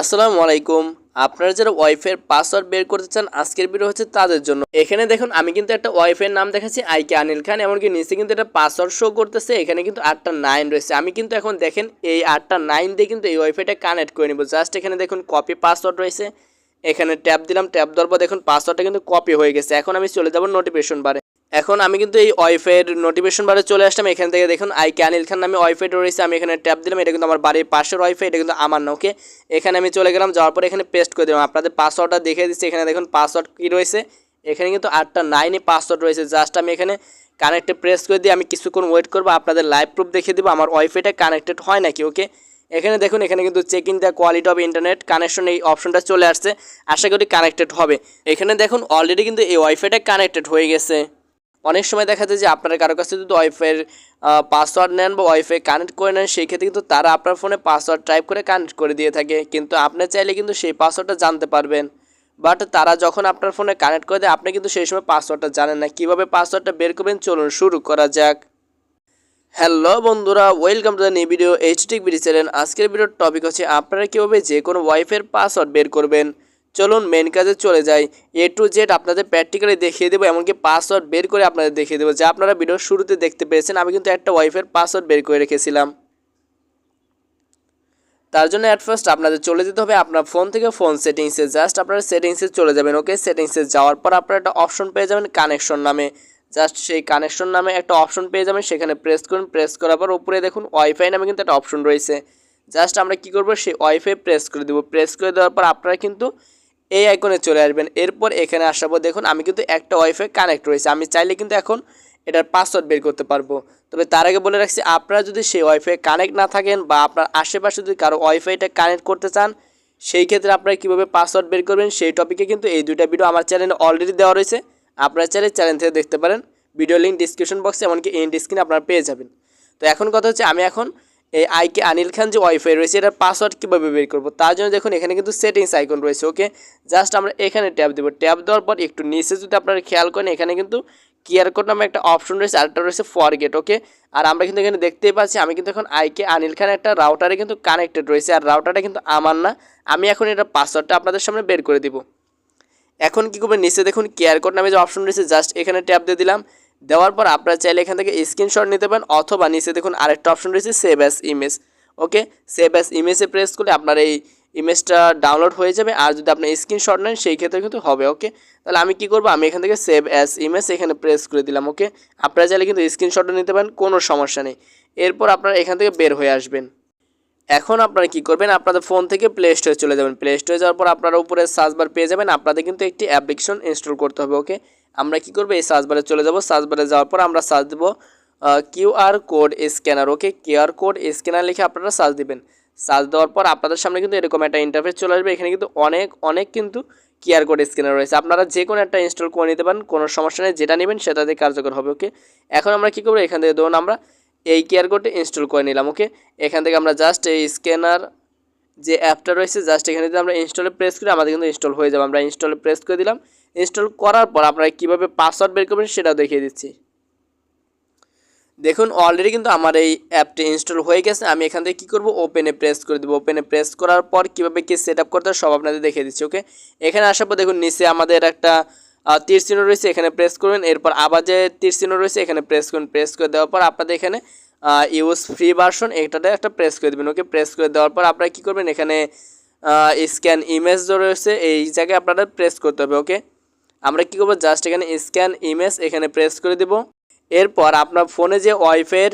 আসসালামু আলাইকুম। আপনারা যারা ওয়াইফের পাসওয়ার্ড বের করতে চান, আজকের ভিডিও হচ্ছে তাদের জন্য। এখানে দেখুন, আমি কিন্তু একটা ওয়াইফের নাম দেখাচ্ছি, আইকে আনিল খান, এমনকি নিচে কিন্তু একটা পাসওয়ার্ড শো করতেছে, এখানে কিন্তু আটটা নাইন রয়েছে। আমি কিন্তু এখন দেখেন, এই আটটা নাইন দিয়ে কিন্তু এই ওয়াইফাইটা কানেক্ট করে নিব। জাস্ট এখানে দেখুন কপি পাসওয়ার্ড রয়েছে। এখানে ট্যাপ দিলাম ট্যাপ দেওয়ার পর দেখুন পাসওয়ার্ডটা কিন্তু কপি হয়ে গেছে। এখন আমি চলে যাব নোটিফিকেশন বারে এখন আমি কিন্তু এই ওয়াইফাইয়ের নোটিফিকেশন বারে চলে আসলাম। এখান থেকে দেখুন আই ক্যানিল খান নামে ওয়াইফাই রয়েছে, আমি এখানে ট্যাপ দিলাম। এটা কিন্তু আমার বাড়ির পাশের ওয়াইফাই, এটা কিন্তু আমার না ওকে এখানে আমি চলে গেলাম, যাওয়ার পরে এখানে পেস্ট করে দিলাম। আপনাদের পাসওয়ার্ডটা দেখে দিচ্ছি। এখানে দেখুন পাসওয়ার্ড কী রয়েছে? এখানে কিন্তু আটটা নাইনে পাসওয়ার্ড রয়েছে। জাস্ট আমি এখানে কানেক্টে প্রেস করে দিয়ে আমি কিছুক্ষণ ওয়েট করব, আপনাদের লাইভ প্রুফ দেখিয়ে দেবো। আমার ওয়াইফাইটা কানেক্টেড হয় নাকি ওকে এখানে দেখুন, এখানে কিন্তু check in the quality of internet connection এই অপশনটা চলে আসছে। আশা করি কানেক্টেড হবে। এখানে দেখুন অলরেডি কিন্তু এই ওয়াইফাইটা কানেক্টেড হয়ে গেছে। অনেক সময় দেখা যায় যে আপনারা কারও কাছে যদি ওয়াইফাইয়ের পাসওয়ার্ড নেন বা ওয়াইফাই কানেক্ট করে নেন, সেই ক্ষেত্রে কিন্তু তারা আপনার ফোনে পাসওয়ার্ড টাইপ করে কানেক্ট করে দিয়ে থাকে। কিন্তু আপনি চাইলে কিন্তু সেই পাসওয়ার্ডটা জানতে পারবেন। বাট তারা যখন আপনার ফোনে কানেক্ট করে দেয়, আপনি কিন্তু সেই সময় পাসওয়ার্ডটা জানেন না। কীভাবে পাসওয়ার্ডটা বের করবেন? চলুন শুরু করা যাক। হ্যালো বন্ধুরা welcome to the new video এইচটিক BD channel আজকের ভিডিওর টপিক হচ্ছে আপনারা কীভাবে যে কোনো ওয়াইফের পাসওয়ার্ড বের করবেন। চলুন মেন কাজে চলে যাই। এ টু জেড আপনাদের প্র্যাকটিক্যালি দেখিয়ে দেবো, এমনকি পাসওয়ার্ড বের করে আপনাদের দেখিয়ে দেবো। যা আপনারা ভিডিওর শুরুতে দেখতে পেয়েছেন, আমি কিন্তু একটা ওয়াইফের পাসওয়ার্ড বের করে রেখেছিলাম। তার জন্য অ্যাট ফার্স্ট আপনাদের চলে যেতে হবে আপনার ফোন থেকে ফোন সেটিংসে জাস্ট আপনারা সেটিংসে চলে যাবেন ওকে সেটিংসে যাওয়ার পর আপনারা একটা অপশন পেয়ে যাবেন কানেকশন নামে। জাস্ট সেই কানেকশন নামে একটা অপশন পেয়ে যাবেন, সেখানে প্রেস করুন প্রেস করার পর উপরে দেখুন ওয়াইফাই নামে কিন্তু একটা অপশন রয়েছে। জাস্ট আমরা কি করব? সেই ওয়াইফাই প্রেস করে দেবো। প্রেস করে দেওয়ার পর আপনারা কিন্তু এই আইকনে চলে আসবেন। এরপর এখানে আসার পর দেখুন, আমি কিন্তু একটা ওয়াইফাই কানেক্ট রয়েছে। আমি চাইলে কিন্তু এখন এটার পাসওয়ার্ড বের করতে পারব। তবে তার আগে বলে রাখছি, আপনারা যদি সেই ওয়াইফাই কানেক্ট না থাকেন বা আপনার আশেপাশে যদি কারও ওয়াইফাইটা কানেক্ট করতে চান, সেই ক্ষেত্রে আপনারা কীভাবে পাসওয়ার্ড বের করবেন সেই টপিকে কিন্তু এই দুইটা ভিডিও আমার চ্যানেলে অলরেডি দেওয়া রয়েছে। আপনারা চাইলে চ্যানেল থেকে দেখতে পারেন। ভিডিও লিঙ্ক ডিসক্রিপশন বক্সে এমনকি এন্ড স্ক্রিনে আপনারা পেয়ে যাবেন। তো এখন কথা হচ্ছে, আমি এখন এই আইকে আনিল খান যে ওয়াইফাই রয়েছে, এটার পাসওয়ার্ড কীভাবে বের করব? তার জন্য দেখুন, এখানে কিন্তু সেটিংস আইকন রয়েছে ওকে জাস্ট আমরা এখানে ট্যাপ দেবো। ট্যাপ দেওয়ার পর একটু নিচে যদি আপনারা খেয়াল করেন, এখানে কিন্তু কিয়ার কোড নামে একটা অপশন রয়েছে আরেকটা রয়েছে ফরগেট ওকে আর আমরা কিন্তু এখানে দেখতেই পাচ্ছি, আমি কিন্তু এখন আইকে আনিল খান একটা রাউটারে কিন্তু কানেক্টেড রয়েছে, আর রাউটারটা কিন্তু আমার না। আমি এখন এটা পাসওয়ার্ডটা আপনাদের সামনে বের করে দিব। এখন কী করবেন? নিচে দেখুন কেয়ার কোড নামে যে অপশন রয়েছে জাস্ট এখানে ট্যাপ দিয়ে দিলাম। দেওয়ার পর আপনারা চাইলে এখান থেকে স্ক্রিনশট নিতে পারেন অথবা নিচে দেখুন আরেকটা অপশন রয়েছে save as image okay save as ইমেজে press করলে আপনার এই ইমেজটা ডাউনলোড হয়ে যাবে আর যদি আপনি স্ক্রিনশট নেন সেই ক্ষেত্রে কিন্তু হবে ওকে তাহলে আমি কি করব? আমি এখান থেকে সেভ অ্যাস ইমেজ এখানে প্রেস করে দিলাম ওকে আপনারা চাইলে কিন্তু স্ক্রিনশটও নিতে পারেন, কোনো সমস্যা নেই। এরপর আপনারা এখান থেকে বের হয়ে আসবেন। এখন আপনারা কি করবেন? আপনাদের ফোন থেকে প্লে স্টোরে চলে যাবেন। প্লে স্টোরে যাওয়ার পর আপনারা উপরে সার্চ বার পেয়ে যাবেন। আপনাদের কিন্তু একটি অ্যাপ্লিকেশন ইনস্টল করতে হবে ওকে আমরা কি করব? এই সার্চ বারে চলে যাব। সার্চ বারে যাওয়ার পর আমরা সার্চ দেবো QR code scanner okay QR code scanner লিখে আপনারা সার্চ দিবেন। সার্চ দেওয়ার পর আপনাদের সামনে কিন্তু এরকম একটা ইন্টারফেস চলে আসবে। এখানে কিন্তু অনেক অনেক কিন্তু কিউআর কোড স্ক্যানার রয়েছে। আপনারা যে কোনো একটা ইনস্টল করে নিতে পারেন। কোনো সমস্যা নেই। যেটা নেবেন সেটাতে কার্যকর হবে ওকে এখন আমরা কী করব? এখান থেকে ধরুন আমরা এই কিউআর কোডটা ইনস্টল করে নিলাম ওকে এখান থেকে আমরা জাস্ট এই স্ক্যানার যে অ্যাপটা রয়েছে জাস্ট এখানে যদি আমরা ইনস্টলে প্রেস করি, আমাদের কিন্তু ইনস্টল হয়ে যাবে। আমরা ইনস্টলে প্রেস করে দিলাম। ইনস্টল করার পর আপনারা কীভাবে পাসওয়ার্ড বের করবেন সেটাও দেখিয়ে দিচ্ছি। দেখুন অলরেডি কিন্তু আমার এই অ্যাপটি ইনস্টল হয়ে গেছে। আমি এখান থেকে কী করব? ওপেনে প্রেস করে দেবো। ওপেনে প্রেস করার পর কীভাবে কী সেট আপ করতে সব আপনাদের দেখিয়ে দিচ্ছি ওকে এখানে আসার পর দেখুন, নিচে আমাদের একটা তীর চিহ্ন রয়েছে, এখানে প্রেস করবেন। এরপর আবার যে তীর চিহ্ন রয়েছে, এখানে প্রেস করুন। প্রেস করে দেওয়ার পর আপনাদের এখানে ইউজ ফ্রি ভার্সন এটাতে একটা প্রেস করে দেবেন। ওকে প্রেস করে দেওয়ার পর আপনারা কী করবেন? এখানে স্ক্যান ইমেজ রয়েছে, এই জায়গায় আপনাদের প্রেস করতে হবে। ওকে আমরা কী করব? জাস্ট এখানে স্ক্যান ইমেজ এখানে প্রেস করে দেব। এরপর আপনার ফোনে যে ওয়াইফাইয়ের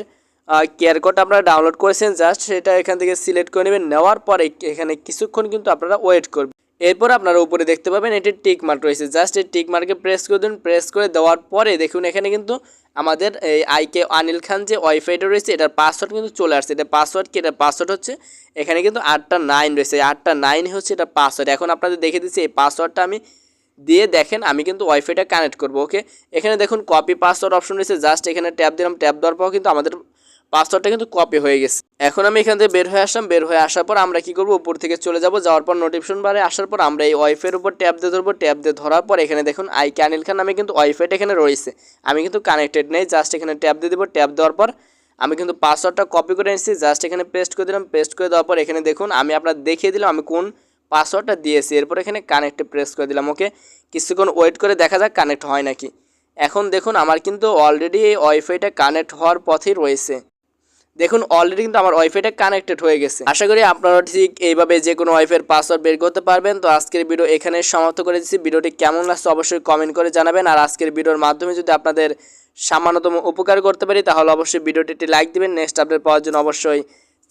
কেয়ার কোড আপনারা ডাউনলোড করেছেন জাস্ট সেটা এখান থেকে সিলেক্ট করে নেবেন। নেওয়ার পরে এখানে কিছুক্ষণ কিন্তু আপনারা ওয়েট করবেন। এরপর আপনারা উপরে দেখতে পাবেন এটি টিক মার্ক রয়েছে। জাস্ট এই টিক মার্কে প্রেস করে দিন, প্রেস করে দেওয়ার পরে দেখুন এখানে কিন্তু আমাদের এই আইকে আনিল খান যে ওয়াইফাইটা রয়েছে, এটার পাসওয়ার্ড কিন্তু চলে আসছে। এটা পাসওয়ার্ড কি? এটার পাসওয়ার্ড হচ্ছে এখানে কিন্তু আটটা নাইন রয়েছে। আটটা নাইন হচ্ছে এটা পাসওয়ার্ড। এখন আপনাদের দেখে দিচ্ছি, এই পাসওয়ার্ডটা আমি দিয়ে দেখেন, আমি কিন্তু ওয়াইফাইটা কানেক্ট করব, ওকে? এখানে দেখুন কপি পাসওয়ার্ড অপশন রয়েছে। জাস্ট এখানে ট্যাপ দিলাম, ট্যাপ দেওয়ার পর কিন্তু আমাদের পাসওয়ার্ডটা কিন্তু কপি হয়ে গেছে। এখন আমি এখান থেকে বের হয়ে আসলাম, বের হয়ে আসার পর আমরা কি করব? উপর থেকে চলে যাব, যাওয়ার পর নোটিফিকেশন বারে আসার পর আমরা এই ওয়াইফাইয়ের উপর ট্যাপ দিয়ে ধরবো। ট্যাপ দিয়ে ধরার পর এখানে দেখুন আই ক্যানিল খান আমি কিন্তু ওয়াইফাইটা এখানে রয়েছে। আমি কিন্তু কানেক্টেড নেই জাস্ট এখানে ট্যাপ দিয়ে দেবো। ট্যাপ দেওয়ার পর আমি কিন্তু পাসওয়ার্ডটা কপি করে নিচ্ছি জাস্ট এখানে পেস্ট করে দিলাম। পেস্ট করে দেওয়ার পর এখানে দেখুন, আমি আপনার দেখিয়ে দিলাম আমি কোন পাসওয়ার্ডটা দিয়েছি। এরপর এখানে কানেক্টে প্রেস করে দিলাম ওকে কিছুক্ষণ ওয়েট করে দেখা যাক কানেক্ট হয় নাকি। এখন দেখুন, আমার কিন্তু অলরেডি এই ওয়াইফাইটা কানেক্ট হওয়ার পথেই রয়েছে। দেখুন অলরেডি কিন্তু আমার ওয়াইফাইটা কানেক্টেড হয়ে গেছে। আশা করি আপনারা ঠিক এইভাবে যে কোনো ওয়াইফাইয়ের পাসওয়ার্ড বের করতে পারবেন। তো আজকের ভিডিও এখানে সমাপ্ত করে দিচ্ছি। ভিডিওটি কেমন লাগছে অবশ্যই কমেন্ট করে জানাবেন। আর আজকের ভিডিওর মাধ্যমে যদি আপনাদের সামান্যতম উপকার করতে পারি, তাহলে অবশ্যই ভিডিওটি একটি লাইক দিবেন। নেক্সট আপডেট পাওয়ার জন্য অবশ্যই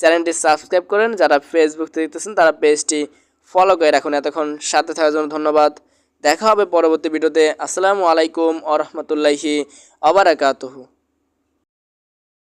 চ্যানেলটি সাবস্ক্রাইব করেন। যারা ফেসবুক থেকে দেখতেছেন, তারা পেজটি ফলো করে রাখুন। এতক্ষণ সাথে থাকার জন্য ধন্যবাদ। দেখা হবে পরবর্তী ভিডিওতে আসসালামু আলাইকুম আ রহমতুল্লাহি আবরাকাতুহু